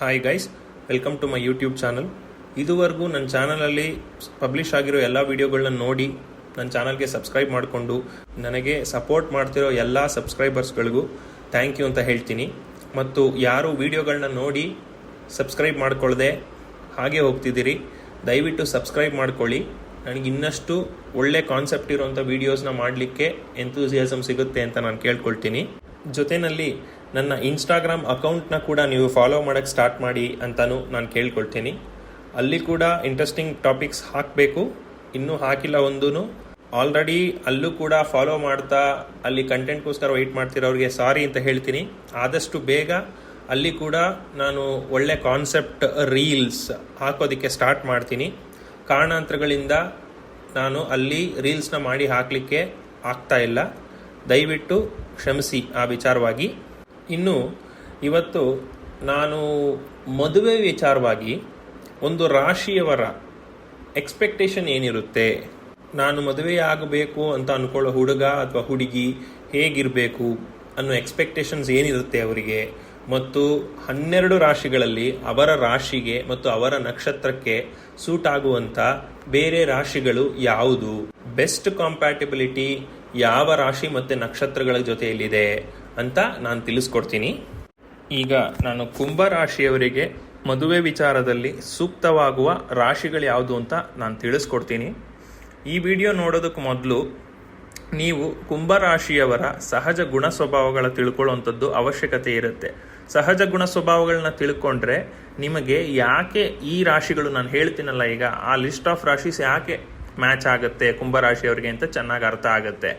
Hi guys welcome to my YouTube channel ಇದುವರೆಗೂ ನನ್ನ ಚಾನಲಲ್ಲಿ ಪಬ್ಲಿಷ್ ಆಗಿರೋ ಎಲ್ಲ ವಿಡಿಯೋಗಳನ್ನ ನೋಡಿ ನನ್ನ ಚಾನಲ್ಗೆ ಸಬ್ಸ್ಕ್ರೈಬ್ ಮಾಡಿಕೊಂಡು ನನಗೆ ಸಪೋರ್ಟ್ ಮಾಡ್ತಿರೋ ಎಲ್ಲ ಸಬ್ಸ್ಕ್ರೈಬರ್ಸ್ಗಳಿಗೂ ಥ್ಯಾಂಕ್ ಯು ಅಂತ ಹೇಳ್ತೀನಿ. ಮತ್ತು ಯಾರು ವಿಡಿಯೋಗಳನ್ನ ನೋಡಿ ಸಬ್ಸ್ಕ್ರೈಬ್ ಮಾಡ್ಕೊಳ್ಳದೆ ಹಾಗೆ ಹೋಗ್ತಿದ್ದೀರಿ, ದಯವಿಟ್ಟು ಸಬ್ಸ್ಕ್ರೈಬ್ ಮಾಡ್ಕೊಳ್ಳಿ. ನನಗೆ ಇನ್ನಷ್ಟು ಒಳ್ಳೆ ಕಾನ್ಸೆಪ್ಟ್ ಇರುವಂಥ ವೀಡಿಯೋಸ್ನ ಮಾಡಲಿಕ್ಕೆ ಎಂತೂಸಿಯಾಸಮ್ ಸಿಗುತ್ತೆ ಅಂತ ನಾನು ಕೇಳ್ಕೊಳ್ತೀನಿ. ಜೊತೆಯಲ್ಲಿ ನನ್ನ ಇನ್ಸ್ಟಾಗ್ರಾಮ್ ಅಕೌಂಟ್ನ ಕೂಡ ನೀವು ಫಾಲೋ ಮಾಡೋಕ್ಕೆ ಸ್ಟಾರ್ಟ್ ಮಾಡಿ ಅಂತಲೂ ನಾನು ಕೇಳ್ಕೊಳ್ತೀನಿ. ಅಲ್ಲಿ ಕೂಡ ಇಂಟ್ರೆಸ್ಟಿಂಗ್ ಟಾಪಿಕ್ಸ್ ಹಾಕಬೇಕು. ಇನ್ನೂ ಹಾಕಿಲ್ಲ ಒಂದೂ ಆಲ್ರೆಡಿ ಅಲ್ಲೂ ಕೂಡ ಫಾಲೋ ಮಾಡ್ತಾ, ಅಲ್ಲಿ ಕಂಟೆಂಟ್ಗೋಸ್ಕರ ವೆಯ್ಟ್ ಮಾಡ್ತಿರೋರಿಗೆ ಸಾರಿ ಅಂತ ಹೇಳ್ತೀನಿ. ಆದಷ್ಟು ಬೇಗ ಅಲ್ಲಿ ಕೂಡ ನಾನು ಒಳ್ಳೆ ಕಾನ್ಸೆಪ್ಟ್ ರೀಲ್ಸ್ ಹಾಕೋದಕ್ಕೆ ಸ್ಟಾರ್ಟ್ ಮಾಡ್ತೀನಿ. ಕಾರಣಾಂತರಗಳಿಂದ ನಾನು ಅಲ್ಲಿ ರೀಲ್ಸ್ನ ಮಾಡಿ ಹಾಕಲಿಕ್ಕೆ ಆಗ್ತಾ ಇಲ್ಲ. ದಯವಿಟ್ಟು ಕ್ಷಮಿಸಿ ಆ ವಿಚಾರವಾಗಿ. ಇನ್ನು ಇವತ್ತು ನಾನು ಮದುವೆ ವಿಚಾರವಾಗಿ ಒಂದು ರಾಶಿಯವರ ಎಕ್ಸ್ಪೆಕ್ಟೇಷನ್ ಏನಿರುತ್ತೆ? ನಾನು ಮದುವೆ ಆಗಬೇಕು ಅಂತ ಅನ್ಕೊಳ್ಳೋ ಹುಡುಗ ಅಥವಾ ಹುಡುಗಿ ಹೇಗಿರಬೇಕು ಅನ್ನೋ ಎಕ್ಸ್ಪೆಕ್ಟೇಷನ್ಸ್ ಏನಿರುತ್ತೆ ಅವರಿಗೆ? ಮತ್ತು ಹನ್ನೆರಡು ರಾಶಿಗಳಲ್ಲಿ ಅವರ ರಾಶಿಗೆ ಮತ್ತು ಅವರ ನಕ್ಷತ್ರಕ್ಕೆ ಸೂಟ್ ಆಗುವಂಥ ಬೇರೆ ರಾಶಿಗಳು ಯಾವುದು? ಬೆಸ್ಟ್ ಕಾಂಪ್ಯಾಟಿಬಿಲಿಟಿ ಯಾವ ರಾಶಿ ಮತ್ತು ನಕ್ಷತ್ರಗಳ ಜೊತೆಯಲ್ಲಿದೆ? ಅಂತ ನಾನು ತಿಳಿಸ್ಕೊಡ್ತೀನಿ. ಈಗ ನಾನು ಕುಂಭ ರಾಶಿಯವರಿಗೆ ಮದುವೆ ವಿಚಾರದಲ್ಲಿ ಸೂಕ್ತವಾಗುವ ರಾಶಿಗಳು ಯಾವುದು ಅಂತ ನಾನು ತಿಳಿಸ್ಕೊಡ್ತೀನಿ. ಈ ವಿಡಿಯೋ ನೋಡೋದಕ್ಕೆ ಮೊದಲು ನೀವು ಕುಂಭ ರಾಶಿಯವರ ಸಹಜ ಗುಣ ಸ್ವಭಾವಗಳ ತಿಳ್ಕೊಳ್ಳುವಂಥದ್ದು ಅವಶ್ಯಕತೆ ಇರುತ್ತೆ. ಸಹಜ ಗುಣ ಸ್ವಭಾವಗಳನ್ನ ತಿಳ್ಕೊಂಡ್ರೆ ನಿಮಗೆ ಯಾಕೆ ಈ ರಾಶಿಗಳು ನಾನು ಹೇಳ್ತೀನಲ್ಲ ಈಗ, ಆ ಲಿಸ್ಟ್ ಆಫ್ ರಾಶಿಸ್ ಯಾಕೆ ಮ್ಯಾಚ್ ಆಗುತ್ತೆ ಕುಂಭ ರಾಶಿಯವರಿಗೆ ಅಂತ ಚೆನ್ನಾಗಿ ಅರ್ಥ ಆಗುತ್ತೆ.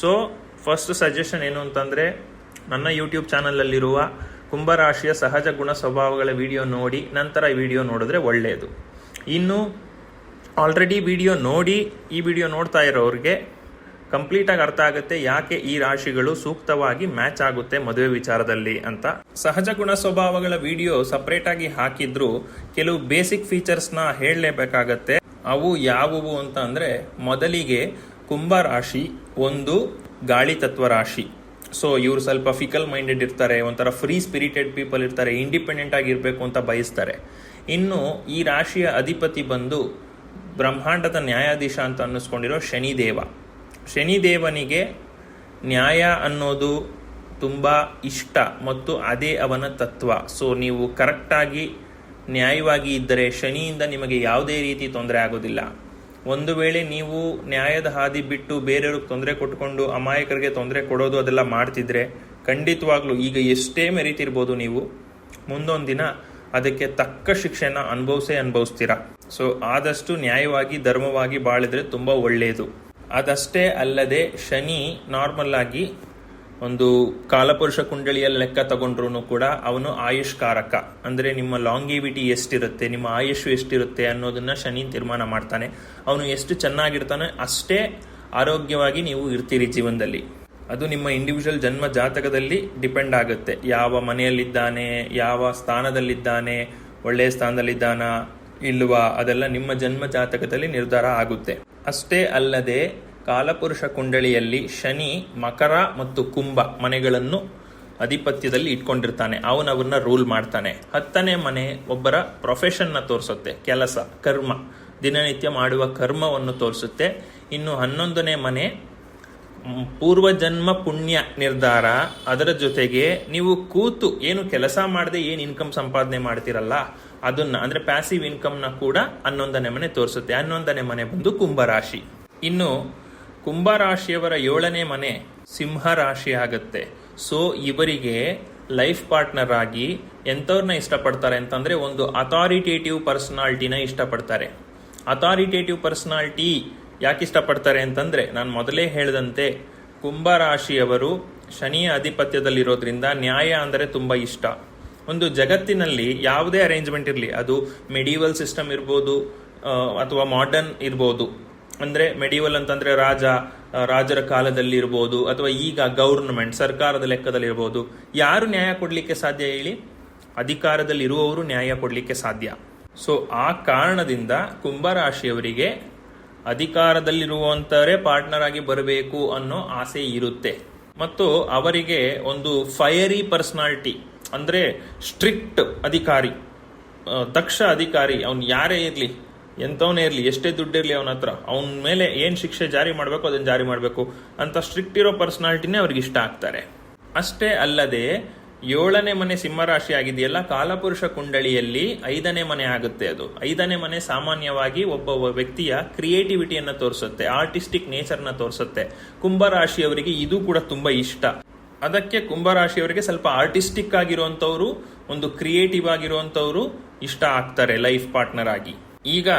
ಸೊ ಫಸ್ಟ್ ಸಜೆಷನ್ ಏನು ಅಂತಂದ್ರೆ ನನ್ನ ಯೂಟ್ಯೂಬ್ ಚಾನಲಲ್ಲಿರುವ ಕುಂಭರಾಶಿಯ ಸಹಜ ಗುಣ ಸ್ವಭಾವಗಳ ವಿಡಿಯೋ ನೋಡಿ, ನಂತರ ಈ ವಿಡಿಯೋ ನೋಡಿದ್ರೆ ಒಳ್ಳೆಯದು ಇನ್ನು ಆಲ್ರೆಡಿ ವಿಡಿಯೋ ನೋಡಿ, ಈ ವಿಡಿಯೋ ನೋಡ್ತಾ ಇರೋರಿಗೆ ಕಂಪ್ಲೀಟಾಗಿ ಅರ್ಥ ಆಗುತ್ತೆ ಯಾಕೆ ಈ ರಾಶಿಗಳು ಸೂಕ್ತವಾಗಿ ಮ್ಯಾಚ್ ಆಗುತ್ತೆ ಮದುವೆ ವಿಚಾರದಲ್ಲಿ ಅಂತ. ಸಹಜ ಗುಣ ಸ್ವಭಾವಗಳ ವಿಡಿಯೋ ಸಪ್ರೇಟಾಗಿ ಹಾಕಿದ್ರು ಕೆಲವು ಬೇಸಿಕ್ ಫೀಚರ್ಸ್ನ ಹೇಳಲೇಬೇಕಾಗತ್ತೆ. ಅವು ಯಾವುವು ಅಂತ ಅಂದರೆ, ಮೊದಲಿಗೆ ಕುಂಭ ರಾಶಿ ಒಂದು ಗಾಳಿ ತತ್ವ ರಾಶಿ. ಸೊ ಇವರು ಸ್ವಲ್ಪ ಫಿಕಲ್ ಮೈಂಡೆಡ್ ಇರ್ತಾರೆ, ಒಂಥರ ಫ್ರೀ ಸ್ಪಿರಿಟೆಡ್ ಪೀಪಲ್ ಇರ್ತಾರೆ ಇಂಡಿಪೆಂಡೆಂಟ್ ಆಗಿರಬೇಕು ಅಂತ ಬಯಸ್ತಾರೆ. ಇನ್ನು ಈ ರಾಶಿಯ ಅಧಿಪತಿ ಬಂದು ಬ್ರಹ್ಮಾಂಡದ ನ್ಯಾಯಾಧೀಶ ಅಂತ ಅನ್ನಿಸ್ಕೊಂಡಿರೋ ಶನಿದೇವ. ಶನಿದೇವನಿಗೆ ನ್ಯಾಯ ಅನ್ನೋದು ತುಂಬ ಇಷ್ಟ ಮತ್ತು ಅದೇ ಅವನ ತತ್ವ. ಸೊ ನೀವು ಕರೆಕ್ಟಾಗಿ ನ್ಯಾಯವಾಗಿ ಇದ್ದರೆ ಶನಿಯಿಂದ ನಿಮಗೆ ಯಾವುದೇ ರೀತಿ ತೊಂದರೆ ಆಗೋದಿಲ್ಲ. ಒಂದು ವೇಳೆ ನೀವು ನ್ಯಾಯದ ಹಾದಿ ಬಿಟ್ಟು ಬೇರೆಯವ್ರಿಗೆ ತೊಂದರೆ ಕೊಟ್ಕೊಂಡು ಅಮಾಯಕರಿಗೆ ತೊಂದರೆ ಕೊಡೋದು ಅದೆಲ್ಲ ಮಾಡ್ತಿದ್ರೆ ಖಂಡಿತವಾಗ್ಲೂ ಈಗ ಎಷ್ಟೇ ಮೆರಿತಿರ್ಬೋದು ನೀವು, ಮುಂದೊಂದು ದಿನ ಅದಕ್ಕೆ ತಕ್ಕ ಶಿಕ್ಷೆನ ಅನುಭವಿಸೇ ಅನುಭವಿಸ್ತೀರಾ? ಸೊ ಆದಷ್ಟು ನ್ಯಾಯವಾಗಿ, ಧರ್ಮವಾಗಿ ಬಾಳಿದ್ರೆ ತುಂಬ ಒಳ್ಳೆಯದು ಅದಷ್ಟೇ ಅಲ್ಲದೆ ಶನಿ ನಾರ್ಮಲ್ ಆಗಿ ಒಂದು ಕಾಲಪುರುಷ ಕುಂಡಳಿಯ ಲೆಕ್ಕ ತಗೊಂಡ್ರು ಕೂಡ ಅವನು ಆಯುಷ್ಕಾರಕ. ಅಂದ್ರೆ ನಿಮ್ಮ ಲಾಂಗಿವಿಟಿ ಎಷ್ಟಿರುತ್ತೆ, ನಿಮ್ಮ ಆಯುಷ್ ಎಷ್ಟಿರುತ್ತೆ ಅನ್ನೋದನ್ನ ಶನಿ ತೀರ್ಮಾನ ಮಾಡ್ತಾನೆ. ಅವನು ಎಷ್ಟು ಚೆನ್ನಾಗಿರ್ತಾನೆ ಅಷ್ಟೇ ಆರೋಗ್ಯವಾಗಿ ನೀವು ಇರ್ತೀರಿ ಜೀವನದಲ್ಲಿ. ಅದು ನಿಮ್ಮ ಇಂಡಿವಿಜುವಲ್ ಜನ್ಮ ಜಾತಕದಲ್ಲಿ ಡಿಪೆಂಡ್ ಆಗುತ್ತೆ. ಯಾವ ಮನೆಯಲ್ಲಿದ್ದಾನೆ, ಯಾವ ಸ್ಥಾನದಲ್ಲಿದ್ದಾನೆ ಒಳ್ಳೆಯ ಸ್ಥಾನದಲ್ಲಿದ್ದಾನ, ಇಲ್ವಾ, ಅದೆಲ್ಲ ನಿಮ್ಮ ಜನ್ಮ ಜಾತಕದಲ್ಲಿ ನಿರ್ಧಾರ ಆಗುತ್ತೆ. ಅಷ್ಟೇ ಅಲ್ಲದೆ ಕಾಲಪುರುಷ ಕುಂಡಳಿಯಲ್ಲಿ ಶನಿ, ಮಕರ ಮತ್ತು ಕುಂಭ ಮನೆಗಳನ್ನು ಅಧಿಪತ್ಯದಲ್ಲಿ ಇಟ್ಕೊಂಡಿರ್ತಾನೆ. ಅವನವನ್ನ ರೂಲ್ ಮಾಡ್ತಾನೆ. ಹತ್ತನೇ ಮನೆ ಒಬ್ಬರ ಪ್ರೊಫೆಷನ್ನ ತೋರಿಸುತ್ತೆ, ಕೆಲಸ, ಕರ್ಮ. ದಿನನಿತ್ಯ ಮಾಡುವ ಕರ್ಮವನ್ನು ತೋರಿಸುತ್ತೆ. ಇನ್ನು ಹನ್ನೊಂದನೇ ಮನೆ ಪೂರ್ವಜನ್ಮ ಪುಣ್ಯ ನಿರ್ಧಾರ. ಅದರ ಜೊತೆಗೆ ನೀವು ಕೂತು ಏನು ಕೆಲಸ ಮಾಡದೆ ಏನು ಇನ್ಕಮ್ ಸಂಪಾದನೆ ಮಾಡ್ತಿರಲ್ಲ, ಅದನ್ನ, ಅಂದ್ರೆ ಪ್ಯಾಸಿವ್ ಇನ್ಕಮ್ನ ಕೂಡ ಹನ್ನೊಂದನೇ ಮನೆ ತೋರಿಸುತ್ತೆ. ಹನ್ನೊಂದನೇ ಮನೆ ಬಂದು ಕುಂಭರಾಶಿ ಇನ್ನು ಕುಂಭರಾಶಿಯವರ ಏಳನೇ ಮನೆ ಸಿಂಹ ರಾಶಿ ಆಗತ್ತೆ. ಸೊ ಇವರಿಗೆ ಲೈಫ್ ಪಾರ್ಟ್ನರ್ ಆಗಿ ಎಂಥವ್ರನ್ನ ಇಷ್ಟಪಡ್ತಾರೆ ಅಂತಂದ್ರೆ ಒಂದು ಅಥಾರಿಟೇಟಿವ್ ಪರ್ಸನಾಲಿಟಿನ ಇಷ್ಟಪಡ್ತಾರೆ. ಅಥಾರಿಟೇಟಿವ್ ಪರ್ಸನಾಲಿಟಿ ಯಾಕೆ ಇಷ್ಟಪಡ್ತಾರೆ ಅಂತಂದ್ರೆ ನಾನು ಮೊದಲೇ ಹೇಳಿದಂತೆ ಕುಂಭರಾಶಿಯವರು ಶನಿಯ ಆಧಿಪತ್ಯದಲ್ಲಿರೋದ್ರಿಂದ ನ್ಯಾಯ ಅಂದರೆ ತುಂಬಾ ಇಷ್ಟ. ಒಂದು ಜಗತ್ತಿನಲ್ಲಿ ಯಾವುದೇ ಅರೇಂಜ್ಮೆಂಟ್ ಇರಲಿ, ಅದು ಮೆಡಿವಲ್ ಸಿಸ್ಟಮ್ ಇರ್ಬೋದು ಅಥವಾ ಮಾಡರ್ನ್ ಇರ್ಬೋದು ಅಂದ್ರೆ ಮೆಡಿವಲ್ ಅಂತಂದರೆ ರಾಜ ರಾಜರ ಕಾಲದಲ್ಲಿ ಇರ್ಬೋದು, ಅಥವಾ ಈಗ ಗೌರ್ನಮೆಂಟ್ ಸರ್ಕಾರದ ಲೆಕ್ಕದಲ್ಲಿ ಇರ್ಬೋದು, ಯಾರು ನ್ಯಾಯ ಕೊಡಲಿಕ್ಕೆ ಸಾಧ್ಯ ಹೇಳಿ? ಅಧಿಕಾರದಲ್ಲಿ ಇರುವವರು ನ್ಯಾಯ ಕೊಡಲಿಕ್ಕೆ ಸಾಧ್ಯ. ಸೊ ಆ ಕಾರಣದಿಂದ ಕುಂಭರಾಶಿಯವರಿಗೆ ಅಧಿಕಾರದಲ್ಲಿರುವಂತವರೇ ಪಾರ್ಟ್ನರ್ ಆಗಿ ಬರಬೇಕು ಅನ್ನೋ ಆಸೆ ಇರುತ್ತೆ. ಮತ್ತು ಅವರಿಗೆ ಒಂದು ಫೈರಿ ಪರ್ಸನಾಲಿಟಿ ಅಂದ್ರೆ ಸ್ಟ್ರಿಕ್ಟ್ ಅಧಿಕಾರಿ ದಕ್ಷ ಅಧಿಕಾರಿ, ಅವ್ನು ಯಾರೇ ಇರಲಿ ಎಂಥವನೇ ಇರಲಿ, ಎಷ್ಟೇ ದುಡ್ಡಿರಲಿ ಅವನ ಹತ್ರ, ಅವನ ಮೇಲೆ ಏನು ಶಿಕ್ಷೆ ಜಾರಿ ಮಾಡಬೇಕು, ಅದನ್ನು ಜಾರಿ ಮಾಡಬೇಕು ಅಂತ ಸ್ಟ್ರಿಕ್ಟ್ ಇರೋ ಪರ್ಸನಾಲಿಟಿನೇ ಅವ್ರಿಗೆ ಇಷ್ಟ ಆಗ್ತಾರೆ. ಅಷ್ಟೇ ಅಲ್ಲದೆ, ಏಳನೇ ಮನೆ ಸಿಂಹರಾಶಿ ಆಗಿದೆಯಲ್ಲ, ಕಾಲಪುರುಷ ಕುಂಡಳಿಯಲ್ಲಿ ಐದನೇ ಮನೆ ಆಗುತ್ತೆ ಅದು. ಐದನೇ ಮನೆ ಸಾಮಾನ್ಯವಾಗಿ ಒಬ್ಬ ವ್ಯಕ್ತಿಯ ಕ್ರಿಯೇಟಿವಿಟಿಯನ್ನು ತೋರಿಸುತ್ತೆ ಆರ್ಟಿಸ್ಟಿಕ್ ನೇಚರ್ನ ತೋರಿಸುತ್ತೆ. ಕುಂಭರಾಶಿಯವರಿಗೆ ಇದು ಕೂಡ ತುಂಬಾ ಇಷ್ಟ. ಅದಕ್ಕೆ ಕುಂಭರಾಶಿಯವರಿಗೆ ಸ್ವಲ್ಪ ಆರ್ಟಿಸ್ಟಿಕ್ ಆಗಿರುವಂತವ್ರು ಒಂದು ಕ್ರಿಯೇಟಿವ್ ಆಗಿರುವಂತವ್ರು ಇಷ್ಟ ಆಗ್ತಾರೆ ಲೈಫ್ ಪಾರ್ಟ್ನರ್ ಆಗಿ. ಈಗ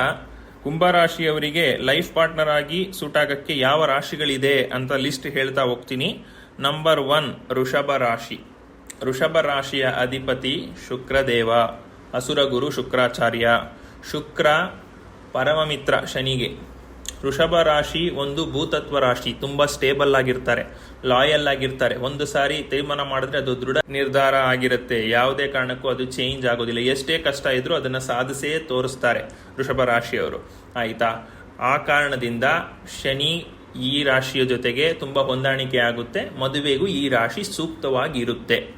ಕುಂಭರಾಶಿಯವರಿಗೆ ಲೈಫ್ ಪಾರ್ಟ್ನರ್ ಆಗಿ ಸೂಟ್ ಆಗಕ್ಕೆ ಯಾವ ರಾಶಿಗಳಿದೆ ಅಂತ ಲಿಸ್ಟ್ ಹೇಳ್ತಾ ಹೋಗ್ತೀನಿ. ನಂಬರ್ ಒನ್ ಋಷಭ ರಾಶಿ. ಋಷಭ ರಾಶಿಯ ಅಧಿಪತಿ ಶುಕ್ರದೇವ, ಅಸುರಗುರು ಶುಕ್ರಾಚಾರ್ಯ. ಶುಕ್ರ ಪರಮಮಿತ್ರ ಶನಿಗೆ. ವೃಷಭ ರಾಶಿ ಒಂದು ಭೂತತ್ವ ರಾಶಿ, ತುಂಬಾ ಸ್ಟೇಬಲ್ ಆಗಿರ್ತಾರೆ ಲಾಯಲ್ ಆಗಿರ್ತಾರೆ. ಒಂದು ಸಾರಿ ತೀರ್ಮಾನ ಮಾಡಿದ್ರೆ ಅದು ದೃಢ ನಿರ್ಧಾರ ಆಗಿರುತ್ತೆ. ಯಾವುದೇ ಕಾರಣಕ್ಕೂ ಅದು ಚೇಂಜ್ ಆಗೋದಿಲ್ಲ. ಎಷ್ಟೇ ಕಷ್ಟ ಇದ್ರೂ ಅದನ್ನ ಸಾಧಿಸೇ ತೋರಿಸ್ತಾರೆ ವೃಷಭ ರಾಶಿಯವರು. ಆಯ್ತಾ? ಆ ಕಾರಣದಿಂದ ಶನಿ ಈ ರಾಶಿಯ ಜೊತೆಗೆ ತುಂಬಾ ಹೊಂದಾಣಿಕೆ ಆಗುತ್ತೆ. ಮದುವೆಗೂ ಈ ರಾಶಿ ಸೂಕ್ತವಾಗಿರುತ್ತೆ.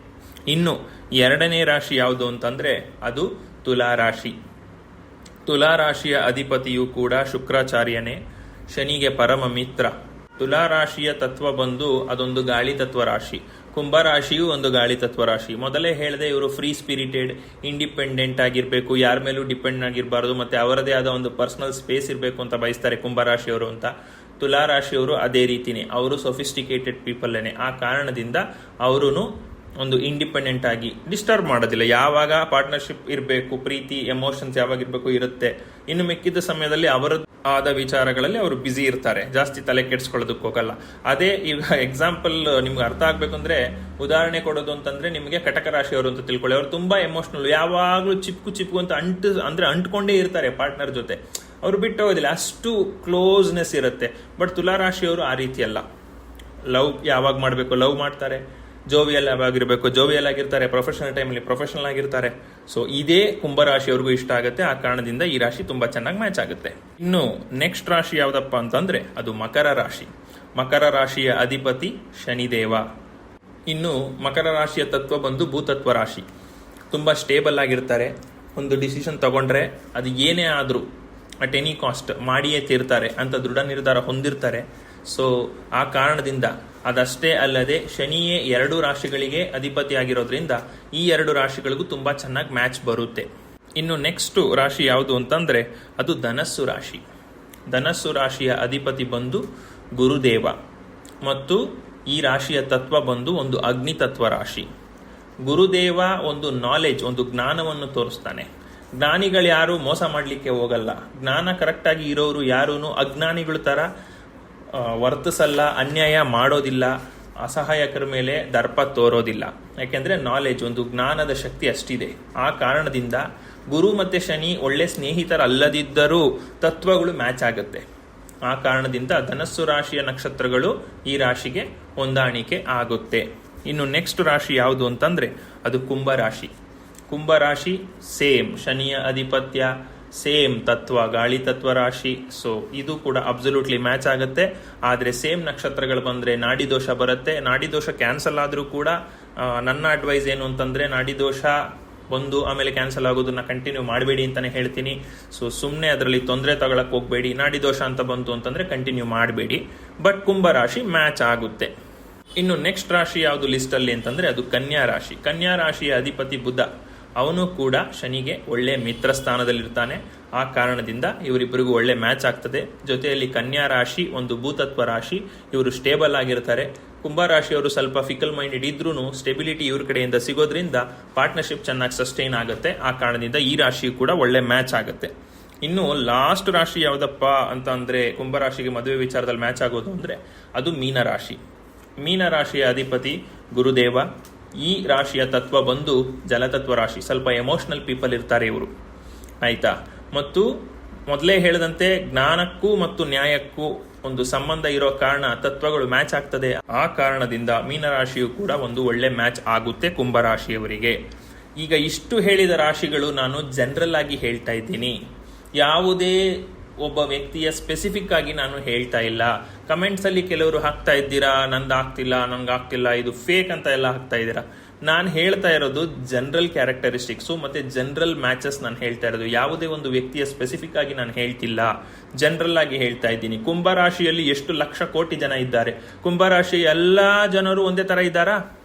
ಇನ್ನು ಎರಡನೇ ರಾಶಿ ಯಾವುದು ಅಂತಂದ್ರೆ ಅದು ತುಲಾ ರಾಶಿ. ತುಲಾ ರಾಶಿಯ ಅಧಿಪತಿಯು ಕೂಡ ಶುಕ್ರಾಚಾರ್ಯನೇ, ಶನಿಗೆ ಪರಮ ಮಿತ್ರ. ತುಲಾ ರಾಶಿಯ ತತ್ವ ಬಂದು ಅದೊಂದು ಗಾಳಿ ತತ್ವ ರಾಶಿ. ಕುಂಭರಾಶಿಯು ಒಂದು ಗಾಳಿ ತತ್ವ ರಾಶಿ. ಮೊದಲೇ ಹೇಳಿದೆ ಇವರು ಫ್ರೀ ಸ್ಪಿರಿಟೆಡ್ ಇಂಡಿಪೆಂಡೆಂಟ್ ಆಗಿರಬೇಕು, ಯಾರ ಮೇಲೂ ಡಿಪೆಂಡ್ ಆಗಿರಬಾರ್ದು, ಮತ್ತೆ ಅವರದೇ ಆದ ಒಂದು ಪರ್ಸನಲ್ ಸ್ಪೇಸ್ ಇರಬೇಕು ಅಂತ ಬಯಸ್ತಾರೆ ಕುಂಭರಾಶಿಯವರು ಅಂತ. ತುಲಾ ರಾಶಿಯವರು ಅದೇ ರೀತಿನೇ. ಅವರು ಸೊಫಿಸ್ಟಿಕೇಟೆಡ್ ಪೀಪಲ್ಲೇನೆ ಆ ಕಾರಣದಿಂದ ಅವರು ಒಂದು ಇಂಡಿಪೆಂಡೆಂಟ್ ಆಗಿ ಡಿಸ್ಟರ್ಬ್ ಮಾಡೋದಿಲ್ಲ. ಯಾವಾಗ ಪಾರ್ಟ್ನರ್ಶಿಪ್ ಇರಬೇಕು, ಪ್ರೀತಿ ಎಮೋಷನ್ಸ್ ಯಾವಾಗ ಇರಬೇಕು, ಇರುತ್ತೆ. ಇನ್ನು ಮಿಕ್ಕಿದ ಸಮಯದಲ್ಲಿ ಅವರ ಆದ ವಿಚಾರಗಳಲ್ಲಿ ಅವರು ಬ್ಯುಸಿ ಇರ್ತಾರೆ. ಜಾಸ್ತಿ ತಲೆ ಕೆಡ್ಸ್ಕೊಳ್ಳೋದಕ್ಕೆ ಹೋಗಲ್ಲ. ಅದೇ ಈಗ ಎಕ್ಸಾಂಪಲ್ ನಿಮ್ಗೆ ಅರ್ಥ ಆಗ್ಬೇಕು ಅಂದ್ರೆ, ಉದಾಹರಣೆ ಕೊಡೋದು ಅಂತಂದ್ರೆ ನಿಮಗೆ ಕಟಕ ರಾಶಿಯವರು ಅಂತ ತಿಳ್ಕೊಳ್ಳಿ. ಅವರು ತುಂಬಾ ಎಮೋಷನಲ್ ಯಾವಾಗಲೂ ಚಿಪ್ಕು ಚಿಪ್ಕು ಅಂತ ಅಂಟು, ಅಂದ್ರೆ ಅಂಟ್ಕೊಂಡೇ ಇರ್ತಾರೆ ಪಾರ್ಟ್ನರ್ ಜೊತೆ. ಅವರು ಬಿಟ್ಟು ಹೋಗೋದಿಲ್ಲ. ಅಷ್ಟು ಕ್ಲೋಸ್ನೆಸ್ ಇರುತ್ತೆ. ಬಟ್ ತುಲಾ ರಾಶಿಯವರು ಆ ರೀತಿ ಅಲ್ಲ ಲವ್ ಯಾವಾಗ ಮಾಡಬೇಕು? ಲವ್ ಮಾಡ್ತಾರೆ. ಜೋವಿಯಲ್ ಆಗಿರಬೇಕು, ಜೋವಿಯಲ್ ಆಗಿರ್ತಾರೆ ಪ್ರೊಫೆಷನಲ್ ಟೈಮಲ್ಲಿ ಪ್ರೊಫೆಷನಲ್ ಆಗಿರ್ತಾರೆ. ಸೊ ಇದೇ ಕುಂಭರಾಶಿಯವ್ರಿಗೂ ಇಷ್ಟ ಆಗುತ್ತೆ. ಆ ಕಾರಣದಿಂದ ಈ ರಾಶಿ ತುಂಬಾ ಚೆನ್ನಾಗಿ ಮ್ಯಾಚ್ ಆಗುತ್ತೆ. ಇನ್ನು ನೆಕ್ಸ್ಟ್ ರಾಶಿ ಯಾವ್ದಪ್ಪ ಅಂತಂದ್ರೆ ಅದು ಮಕರ ರಾಶಿ. ಮಕರ ರಾಶಿಯ ಅಧಿಪತಿ ಶನಿದೇವ. ಇನ್ನು ಮಕರ ರಾಶಿಯ ತತ್ವ ಬಂದು ಭೂತತ್ವ ರಾಶಿ. ತುಂಬಾ ಸ್ಟೇಬಲ್ ಆಗಿರ್ತಾರೆ. ಒಂದು ಡಿಸಿಷನ್ ತಗೊಂಡ್ರೆ ಅದು ಏನೇ ಆದರೂ ಅಟ್ ಎನಿ ಕಾಸ್ಟ್ ಮಾಡಿಯೇ ತೀರ್ತಾರೆ ಅಂತ ದೃಢ ನಿರ್ಧಾರ ಹೊಂದಿರ್ತಾರೆ. ಸೊ ಆ ಕಾರಣದಿಂದ ಅದಷ್ಟೇ ಅಲ್ಲದೆ ಶನಿಯೇ ಎರಡು ರಾಶಿಗಳಿಗೆ ಅಧಿಪತಿ ಆಗಿರೋದ್ರಿಂದ ಈ ಎರಡು ರಾಶಿಗಳಿಗೂ ತುಂಬಾ ಚೆನ್ನಾಗಿ ಮ್ಯಾಚ್ ಬರುತ್ತೆ. ಇನ್ನು ನೆಕ್ಸ್ಟ್ ರಾಶಿ ಯಾವುದು ಅಂತಂದ್ರೆ ಅದು ಧನಸ್ಸು ರಾಶಿ. ಧನಸ್ಸು ರಾಶಿಯ ಅಧಿಪತಿ ಬಂದು ಗುರುದೇವ. ಮತ್ತು ಈ ರಾಶಿಯ ತತ್ವ ಬಂದು ಒಂದು ಅಗ್ನಿ ತತ್ವ ರಾಶಿ. ಗುರುದೇವ ಒಂದು ನಾಲೆಜ್ ಒಂದು ಜ್ಞಾನವನ್ನು ತೋರಿಸ್ತಾನೆ. ಜ್ಞಾನಿಗಳು ಯಾರು ಮೋಸ ಮಾಡಲಿಕ್ಕೆ ಹೋಗಲ್ಲ. ಜ್ಞಾನ ಕರೆಕ್ಟಾಗಿ ಇರೋರು ಯಾರೂ ಅಜ್ಞಾನಿಗಳ ಥರ ವರ್ತಿಸಲ್ಲ, ಅನ್ಯಾಯ ಮಾಡೋದಿಲ್ಲ, ಅಸಹಾಯಕರ ಮೇಲೆ ದರ್ಪ ತೋರೋದಿಲ್ಲ. ಯಾಕೆಂದ್ರೆ ನಾಲೆಜ್ ಒಂದು ಜ್ಞಾನದ ಶಕ್ತಿ ಅಷ್ಟಿದೆ. ಆ ಕಾರಣದಿಂದ ಗುರು ಮತ್ತೆ ಶನಿ ಒಳ್ಳೆ ಸ್ನೇಹಿತರಲ್ಲದಿದ್ದರೂ ತತ್ವಗಳು ಮ್ಯಾಚ್ ಆಗುತ್ತೆ. ಆ ಕಾರಣದಿಂದ ಧನಸ್ಸು ರಾಶಿಯ ನಕ್ಷತ್ರಗಳು ಈ ರಾಶಿಗೆ ಹೊಂದಾಣಿಕೆ ಆಗುತ್ತೆ. ಇನ್ನು ನೆಕ್ಸ್ಟ್ ರಾಶಿ ಯಾವುದು ಅಂತಂದ್ರೆ ಅದು ಕುಂಭ ರಾಶಿ. ಕುಂಭ ರಾಶಿ ಸೇಮ್ ಶನಿಯ ಅಧಿಪತ್ಯ ಸೇಮ್ ತತ್ವ, ಗಾಳಿ ತತ್ವ ರಾಶಿ. ಸೊ ಇದು ಕೂಡ ಅಬ್ಸಲ್ಯೂಟ್ಲಿ ಮ್ಯಾಚ್ ಆಗುತ್ತೆ. ಆದರೆ ಸೇಮ್ ನಕ್ಷತ್ರಗಳು ಬಂದ್ರೆ ನಾಡಿ ದೋಷ ಬರುತ್ತೆ. ನಾಡಿ ದೋಷ ಕ್ಯಾನ್ಸಲ್ ಆದರೂ ಕೂಡ ನನ್ನ ಅಡ್ವೈಸ್ ಏನು ಅಂತಂದ್ರೆ ನಾಡಿ ದೋಷ ಬಂದು ಆಮೇಲೆ ಕ್ಯಾನ್ಸಲ್ ಆಗೋದನ್ನ ಕಂಟಿನ್ಯೂ ಮಾಡಬೇಡಿ ಅಂತಾನೆ ಹೇಳ್ತೀನಿ. ಸೊ ಸುಮ್ಮನೆ ಅದರಲ್ಲಿ ತೊಂದರೆ ತಗೊಳಕ್ಕೆ ಹೋಗಬೇಡಿ. ನಾಡಿ ದೋಷ ಅಂತ ಬಂತು ಅಂತಂದ್ರೆ ಕಂಟಿನ್ಯೂ ಮಾಡಬೇಡಿ. ಬಟ್ ಕುಂಭ ರಾಶಿ ಮ್ಯಾಚ್ ಆಗುತ್ತೆ. ಇನ್ನು ನೆಕ್ಸ್ಟ್ ರಾಶಿ ಯಾವುದು ಲಿಸ್ಟಲ್ಲಿ ಅಂತಂದ್ರೆ ಅದು ಕನ್ಯಾ ರಾಶಿ. ಕನ್ಯಾ ರಾಶಿಯ ಅಧಿಪತಿ ಬುದ್ಧ ಅವನು ಕೂಡ ಶನಿಗೆ ಒಳ್ಳೆ ಮಿತ್ರ ಸ್ಥಾನದಲ್ಲಿರ್ತಾನೆ ಆ ಕಾರಣದಿಂದ ಇವರಿಬ್ಬರಿಗೂ ಒಳ್ಳೆ ಮ್ಯಾಚ್ ಆಗ್ತದೆ. ಜೊತೆಯಲ್ಲಿ ಕನ್ಯಾ ರಾಶಿ, ಒಂದು ಭೂತತ್ವ ರಾಶಿ, ಇವರು ಸ್ಟೇಬಲ್ ಆಗಿರ್ತಾರೆ. ಕುಂಭ ರಾಶಿಯವರು ಸ್ವಲ್ಪ ಫಿಕಲ್ ಮೈಂಡೆಡ್ ಇದ್ರೂ ಸ್ಟೆಬಿಲಿಟಿ ಇವ್ರ ಕಡೆಯಿಂದ ಸಿಗೋದ್ರಿಂದ ಪಾರ್ಟ್ನರ್ಶಿಪ್ ಚೆನ್ನಾಗಿ ಸಸ್ಟೈನ್ ಆಗುತ್ತೆ. ಆ ಕಾರಣದಿಂದ ಈ ರಾಶಿಯು ಕೂಡ ಒಳ್ಳೆ ಮ್ಯಾಚ್ ಆಗುತ್ತೆ. ಇನ್ನು ಲಾಸ್ಟ್ ರಾಶಿ ಯಾವುದಪ್ಪ ಅಂತ ಅಂದ್ರೆ ಕುಂಭರಾಶಿಗೆ ಮದುವೆ ವಿಚಾರದಲ್ಲಿ ಮ್ಯಾಚ್ ಆಗೋದು ಅಂದ್ರೆ ಅದು ಮೀನ ರಾಶಿ ಮೀನ ರಾಶಿಯ ಅಧಿಪತಿ ಗುರುದೇವ ಈ ರಾಶಿಯ ತತ್ವ ಬಂದು ಜಲತತ್ವ ರಾಶಿ. ಸ್ವಲ್ಪ ಎಮೋಷನಲ್ ಪೀಪಲ್ ಇರ್ತಾರೆ ಇವರು. ಆಯಿತಾ? ಮತ್ತು ಮೊದಲೇ ಹೇಳಿದಂತೆ ಜ್ಞಾನಕ್ಕೂ ಮತ್ತು ನ್ಯಾಯಕ್ಕೂ ಒಂದು ಸಂಬಂಧ ಇರೋ ಕಾರಣ ತತ್ವಗಳು ಮ್ಯಾಚ್ ಆಗ್ತದೆ. ಆ ಕಾರಣದಿಂದ ಮೀನರಾಶಿಯು ಕೂಡ ಒಂದು ಒಳ್ಳೆ ಮ್ಯಾಚ್ ಆಗುತ್ತೆ ಕುಂಭರಾಶಿಯವರಿಗೆ. ಈಗ ಇಷ್ಟು ಹೇಳಿದ ರಾಶಿಗಳು ನಾನು ಜನರಲ್ ಆಗಿ ಹೇಳ್ತಾ ಇದ್ದೀನಿ. ಯಾವುದೇ ಒಬ್ಬ ವ್ಯಕ್ತಿಯ ಸ್ಪೆಸಿಫಿಕ್ ಆಗಿ ನಾನು ಹೇಳ್ತಾ ಇಲ್ಲ. ಕಮೆಂಟ್ಸ್ ಅಲ್ಲಿ ಕೆಲವರು ಹಾಕ್ತಾ ಇದ್ದೀರಾ? ನಂದು ಆಗ್ತಿಲ್ಲ, ನಂಗೆ ಆಗ್ತಿಲ್ಲ, ಇದು ಫೇಕ್ ಅಂತ ಎಲ್ಲ ಹಾಕ್ತಾ ಇದ್ದೀರಾ? ನಾನು ಹೇಳ್ತಾ ಇರೋದು ಜನರಲ್ ಕ್ಯಾರೆಕ್ಟರಿಸ್ಟಿಕ್ಸು ಮತ್ತು ಜನರಲ್ ಮ್ಯಾಚಸ್ ನಾನು ಹೇಳ್ತಾ ಇರೋದು. ಯಾವುದೇ ಒಂದು ವ್ಯಕ್ತಿಯ ಸ್ಪೆಸಿಫಿಕ್ ಆಗಿ ನಾನು ಹೇಳ್ತಿಲ್ಲ. ಜನರಲ್ ಆಗಿ ಹೇಳ್ತಾ ಇದ್ದೀನಿ. ಕುಂಭರಾಶಿಯಲ್ಲಿ ಎಷ್ಟು ಲಕ್ಷ ಕೋಟಿ ಜನ ಇದ್ದಾರೆ? ಕುಂಭರಾಶಿ ಎಲ್ಲ ಜನರು ಒಂದೇ ತರ ಇದ್ದಾರಾ?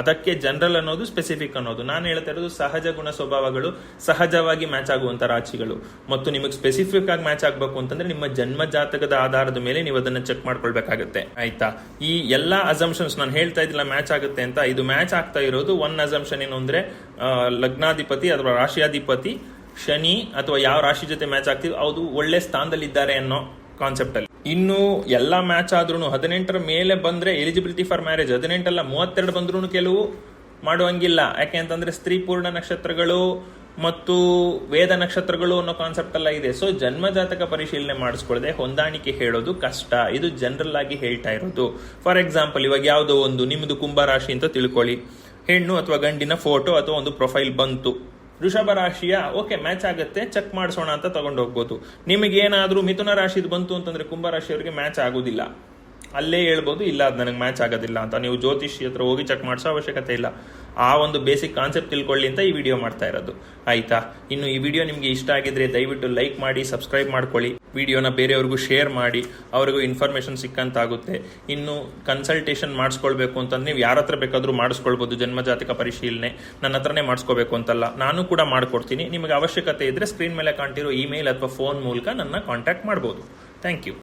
ಅದಕ್ಕೆ ಜನರಲ್ ಅನ್ನೋದು ಸ್ಪೆಸಿಫಿಕ್ ಅನ್ನೋದು. ನಾನು ಹೇಳ್ತಾ ಇರೋದು ಸಹಜ ಗುಣ ಸ್ವಭಾವಗಳು ಸಹಜವಾಗಿ ಮ್ಯಾಚ್ ಆಗುವಂತ ರಾಶಿಗಳು. ಮತ್ತು ನಿಮಗೆ ಸ್ಪೆಸಿಫಿಕ್ ಆಗಿ ಮ್ಯಾಚ್ ಆಗಬೇಕು ಅಂತಂದ್ರೆ ನಿಮ್ಮ ಜನ್ಮ ಜಾತಕದ ಆಧಾರದ ಮೇಲೆ ನೀವು ಅದನ್ನ ಚೆಕ್ ಮಾಡ್ಕೊಳ್ಬೇಕಾಗುತ್ತೆ. ಆಯ್ತಾ? ಈ ಎಲ್ಲಾ ಅಸಂಪ್ಷನ್ಸ್ ನಾನು ಹೇಳ್ತಾ ಇದ್ದಿಲ್ಲ ಮ್ಯಾಚ್ ಆಗುತ್ತೆ ಅಂತ. ಇದು ಮ್ಯಾಚ್ ಆಗ್ತಾ ಇರೋದು ಒನ್ ಅಸಂಪ್ಷನ್ ಏನು ಅಂದ್ರೆ ಲಗ್ನಾಧಿಪತಿ ಅಥವಾ ರಾಶಿಯಾಧಿಪತಿ, ಶನಿ ಅಥವಾ ಯಾವ ರಾಶಿ ಜೊತೆ ಮ್ಯಾಚ್ ಆಗ್ತಿದ್ರು ಅದು ಒಳ್ಳೆ ಸ್ಥಾನದಲ್ಲಿದ್ದಾರೆ ಅನ್ನೋ ಕಾನ್ಸೆಪ್ಟ್ ಅಲ್ಲಿ. ಇನ್ನು ಎಲ್ಲ ಮ್ಯಾಚ್ ಆದ್ರೂ ಹದಿನೆಂಟರ ಮೇಲೆ ಬಂದ್ರೆ ಎಲಿಜಿಬಿಲಿಟಿ ಫಾರ್ ಮ್ಯಾರೇಜ್ ಹದಿನೆಂಟಲ್ಲ ಮೂವತ್ತೆರಡು ಬಂದ್ರೂ ಕೆಲವು ಮಾಡುವಂಗಿಲ್ಲ. ಯಾಕೆ ಅಂತಂದ್ರೆ ಸ್ತ್ರೀ ಪೂರ್ಣ ನಕ್ಷತ್ರಗಳು ಮತ್ತು ವೇದ ನಕ್ಷತ್ರಗಳು ಅನ್ನೋ ಕಾನ್ಸೆಪ್ಟ್ ಎಲ್ಲ ಇದೆ. ಸೊ ಜನ್ಮಜಾತಕ ಪರಿಶೀಲನೆ ಮಾಡಿಸ್ಕೊಳ್ಳದೆ ಹೊಂದಾಣಿಕೆ ಹೇಳೋದು ಕಷ್ಟ. ಇದು ಜನರಲ್ ಆಗಿ ಹೇಳ್ತಾ ಇರೋದು. ಫಾರ್ ಎಕ್ಸಾಂಪಲ್ ಇವಾಗ ಯಾವುದೋ ಒಂದು ನಿಮ್ಮದು ಕುಂಭರಾಶಿ ಅಂತ ತಿಳ್ಕೊಳ್ಳಿ. ಹೆಣ್ಣು ಅಥವಾ ಗಂಡಿನ ಫೋಟೋ ಅಥವಾ ಒಂದು ಪ್ರೊಫೈಲ್ ಬಂತು. ವೃಷಭ ರಾಶಿಯ, ಓಕೆ, ಮ್ಯಾಚ್ ಆಗುತ್ತೆ, ಚೆಕ್ ಮಾಡಿಸೋಣ ಅಂತ ತಗೊಂಡು ಹೋಗ್ಬೋದು. ನಿಮಗೆ ಏನಾದ್ರೂ ಮಿಥುನ ರಾಶಿದು ಬಂತು ಅಂತಂದ್ರೆ ಕುಂಭ ರಾಶಿಯವರಿಗೆ ಮ್ಯಾಚ್ ಆಗೋದಿಲ್ಲ. ಅಲ್ಲೇ ಹೇಳ್ಬೋದು, ಇಲ್ಲ, ಅದು ನನಗೆ ಮ್ಯಾಚ್ ಆಗೋದಿಲ್ಲ ಅಂತ. ನೀವು ಜ್ಯೋತಿಷಿ ಹತ್ರ ಹೋಗಿ ಚೆಕ್ ಮಾಡಿಸೋ ಅವಶ್ಯಕತೆ ಇಲ್ಲ. ಆ ಒಂದು ಬೇಸಿಕ್ ಕಾನ್ಸೆಪ್ಟ್ ತಿಳ್ಕೊಳ್ಳಿ ಅಂತ ಈ ವಿಡಿಯೋ ಮಾಡ್ತಾ ಇರೋದು. ಆಯ್ತಾ? ಇನ್ನು ಈ ವಿಡಿಯೋ ನಿಮಗೆ ಇಷ್ಟ ಆಗಿದ್ರೆ ದಯವಿಟ್ಟು ಲೈಕ್ ಮಾಡಿ ಸಬ್ಸ್ಕ್ರೈಬ್ ಮಾಡ್ಕೊಳ್ಳಿ. ವಿಡಿಯೋನ ಬೇರೆಯವ್ರಿಗೂ ಶೇರ್ ಮಾಡಿ, ಅವರಿಗೂ ಇನ್ಫಾರ್ಮೇಶನ್ ಸಿಕ್ಕಂತಾಗುತ್ತೆ. ಇನ್ನು ಕನ್ಸಲ್ಟೇಷನ್ ಮಾಡಿಸ್ಕೊಳ್ಬೇಕು ಅಂತಂದು ನೀವು ಯಾರ ಹತ್ರ ಬೇಕಾದರೂ ಮಾಡಿಸ್ಕೊಳ್ಬೋದು, ಜನ್ಮಜಾತಿಕ ಪರಿಶೀಲನೆ. ನನ್ನ ಹತ್ರನೇ ಮಾಡಿಸ್ಕೋಬೇಕು ಅಂತಲ್ಲ. ನಾನು ಕೂಡ ಮಾಡ್ಕೊಡ್ತೀನಿ. ನಿಮಗೆ ಅವಶ್ಯಕತೆ ಇದ್ರೆ ಸ್ಕ್ರೀನ್ ಮೇಲೆ ಕಾಣ್ತಿರೋ ಇಮೇಲ್ ಅಥವಾ ಫೋನ್ ಮೂಲಕ ನನ್ನ ಕಾಂಟ್ಯಾಕ್ಟ್ ಮಾಡ್ಬೋದು. Thank you